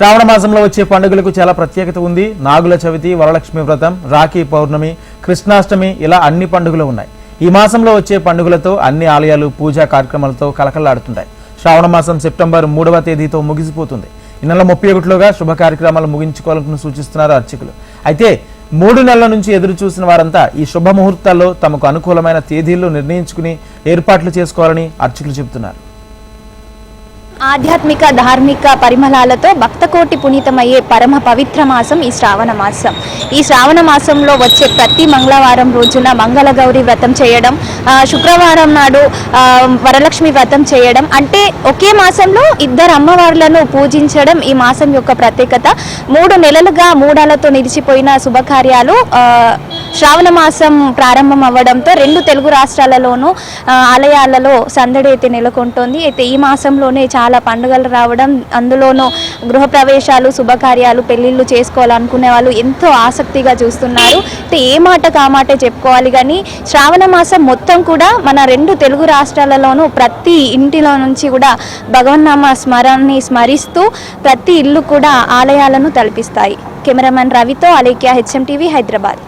శ్రావణ మాసంలో వచ్చే పండుగలకు చాలా ప్రత్యేకత ఉంది. నాగుల చవితి వరలక్ష్మి వ్రతం రాఖీ పౌర్ణమి కృష్ణాష్టమి ఇలా అన్ని పండుగలు ఉన్నాయి. ఈ మాసంలో వచ్చే పండుగలతో అన్ని ఆలయాలు పూజా కార్యక్రమాలతో కలకలాడుతుంటాయి శ్రావణ మాసం సెప్టెంబర్ మూడవ తేదీతో ముగిసిపోతుంది. ఈ నెల ముప్పై ఒకటిలోగా శుభ కార్యక్రమాలు ముగించుకోవాలని సూచిస్తున్నారు అర్చకులు. అయితే మూడు నెలల నుంచి ఎదురు చూసిన వారంతా ఈ శుభ ముహూర్తాల్లో తమకు అనుకూలమైన తేదీలు నిర్ణయించుకుని ఏర్పాట్లు చేసుకోవాలని అర్చకులు చెబుతున్నారు. ఆధ్యాత్మిక ధార్మిక పరిమళాలతో భక్తకోటి పునీతమయ్యే పరమ పవిత్ర మాసం ఈ శ్రావణ మాసం. ఈ శ్రావణ మాసంలో వచ్చే ప్రతి మంగళవారం రోజున మంగళ గౌరి వ్రతం చేయడం శుక్రవారం నాడు వరలక్ష్మి వ్రతం చేయడం. అంటే ఒకే మాసంలో ఇద్దరు అమ్మవార్లను పూజించడం ఈ మాసం యొక్క ప్రత్యేకత. మూడు నెలలుగా మూడాలతో నిలిచిపోయిన శుభకార్యాలు శ్రావణ మాసం ప్రారంభం అవ్వడంతో రెండు తెలుగు రాష్ట్రాలలోనూ ఆలయాలలో సందడి అయితే నెలకొంటోంది. అయితే ఈ మాసంలోనే చాలా పండుగలు రావడం అందులోనూ గృహప్రవేశాలు శుభకార్యాలు పెళ్ళిళ్ళు చేసుకోవాలనుకునే వాళ్ళు ఎంతో ఆసక్తిగా చూస్తున్నారు. అయితే ఏ మాట కామాటే చెప్పుకోవాలి కానీ శ్రావణ మాసం మొత్తం కూడా మన రెండు తెలుగు రాష్ట్రాలలోనూ ప్రతి ఇంటిలో నుంచి కూడా భగవన్నామ స్మరణని స్మరిస్తూ ప్రతి ఇల్లు కూడా ఆలయాలను తలపిస్తాయి. కెమెరామెన్ రవితో అలేఖ్య హెచ్ఎం టీవీ హైదరాబాద్.